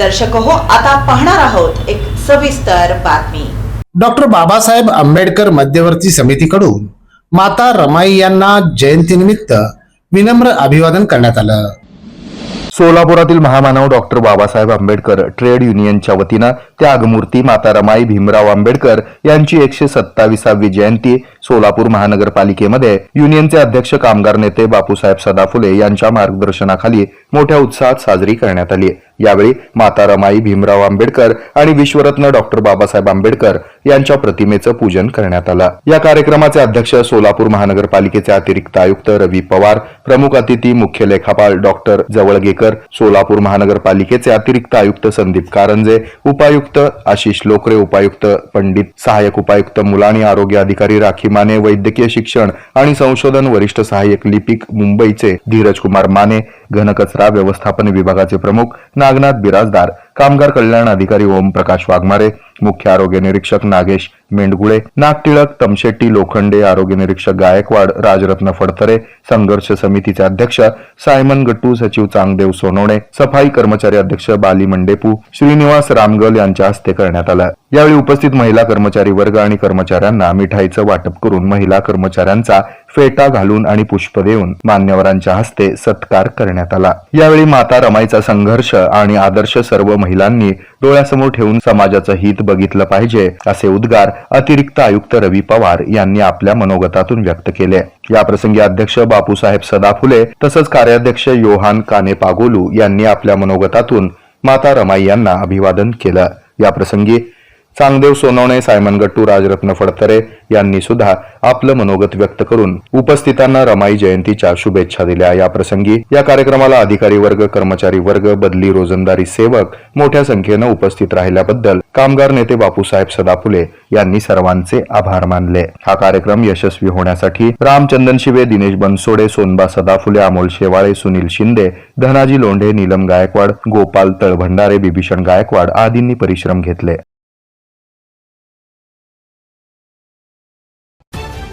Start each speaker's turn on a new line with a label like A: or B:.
A: दर्शक हो आता पाहणार आहोत एक सविस्तर बातमी.
B: डॉक्टर बाबासाहेब आंबेडकर मध्यवर्ती समितीकडून माता रमाई यांना जयंतीनिमित्त विनम्र अभिवादन करण्यात आलं.
C: सोलापुरातील महामानव डॉक्टर बाबासाहेब आंबेडकर ट्रेड युनियनच्या वतीनं त्यागमूर्ती माता रमाई भीमराव आंबेडकर यांची एकशे सत्ताविसावी जयंती सोलापूर महानगरपालिकेमध्ये युनियनचे अध्यक्ष कामगार नेते बापूसाहेब सदाफुले यांच्या मार्गदर्शनाखाली मोठ्या उत्साहात साजरी करण्यात आली. यावेळी माता रमाई भीमराव आंबेडकर आणि विश्वरत्न डॉक्टर बाबासाहेब आंबेडकर यांच्या प्रतिमेचं पूजन करण्यात आलं. या कार्यक्रमाचे अध्यक्ष सोलापूर महानगरपालिकेचे अतिरिक्त आयुक्त रवी पवार प्रमुख अतिथी मुख्य लेखापाल डॉक्टर जवळगेकर सोलापूर महानगरपालिकेचे अतिरिक्त आयुक्त संदीप कारंजे उपायुक्त आशिष लोकरे उपायुक्त पंडित सहाय्यक उपायुक्त मुलाणी आरोग्य अधिकारी राखी माने वैद्यकीय शिक्षण आणि संशोधन वरिष्ठ सहाय्यक लिपिक मुंबईचे धीरज कुमार माने घनकचरा व्यवस्थापन विभागाचे प्रमुख नागनाथ बिराजदार कामगार कल्याण अधिकारी ओमप्रकाश वाघमारे मुख्य आरोग्य निरीक्षक नागेश मेंडगुळे नागटिळक तमशेट्टी लोखंडे आरोग्य निरीक्षक गायकवाड राजरत्न फडतरे संघर्ष समितीचे अध्यक्ष सायमन गट्टू सचिव चांगदेव सोनवणे सफाई कर्मचारी अध्यक्ष बाली मंडेपू श्रीनिवास रामगल यांच्या हस्ते करण्यात आलं. यावेळी उपस्थित महिला कर्मचारी वर्ग आणि कर्मचाऱ्यांना मिठाईचं वाटप करून महिला कर्मचाऱ्यांचा फेटा घालून आणि पुष्प देऊन मान्यवरांच्या हस्ते सत्कार करण्यात आला. यावेळी माता रमाईचा संघर्ष आणि आदर्श सर्व महिलांनी डोळ्यासमोर ठेवून समाजाचं हित बघितलं पाहिजे असे उद्गार अतिरिक्त आयुक्त रवी पवार यांनी आपल्या मनोगतातून व्यक्त केले. या प्रसंगी अध्यक्ष बापूसाहेब सदाफुले तसंच कार्याध्यक्ष योहान काने पागोलू यांनी आपल्या मनोगतातून माता रमाई यांना अभिवादन केलं. या प्रसंगी चांगदेव सोनवणे सायमन गट्टू राजरत्न फडतरे यांनी सुद्धा आपलं मनोगत व्यक्त करून उपस्थितांना रमाई जयंतीच्या शुभेच्छा दिल्या. या प्रसंगी या कार्यक्रमाला अधिकारी वर्ग कर्मचारी वर्ग बदली रोजंदारी सेवक मोठ्या संख्येनं उपस्थित राहिल्याबद्दल कामगार नेते बापूसाहेब सदाफुले यांनी सर्वांचे आभार मानले. हा कार्यक्रम यशस्वी होण्यासाठी रामचंदन शिवे दिनेश बनसोडे सोनबा सदाफुले अमोल शेवाळे सुनील शिंदे धनाजी लोंढे नीलम गायकवाड गोपाल तळभंडारे बिभीषण गायकवाड आदींनी परिश्रम घेतले.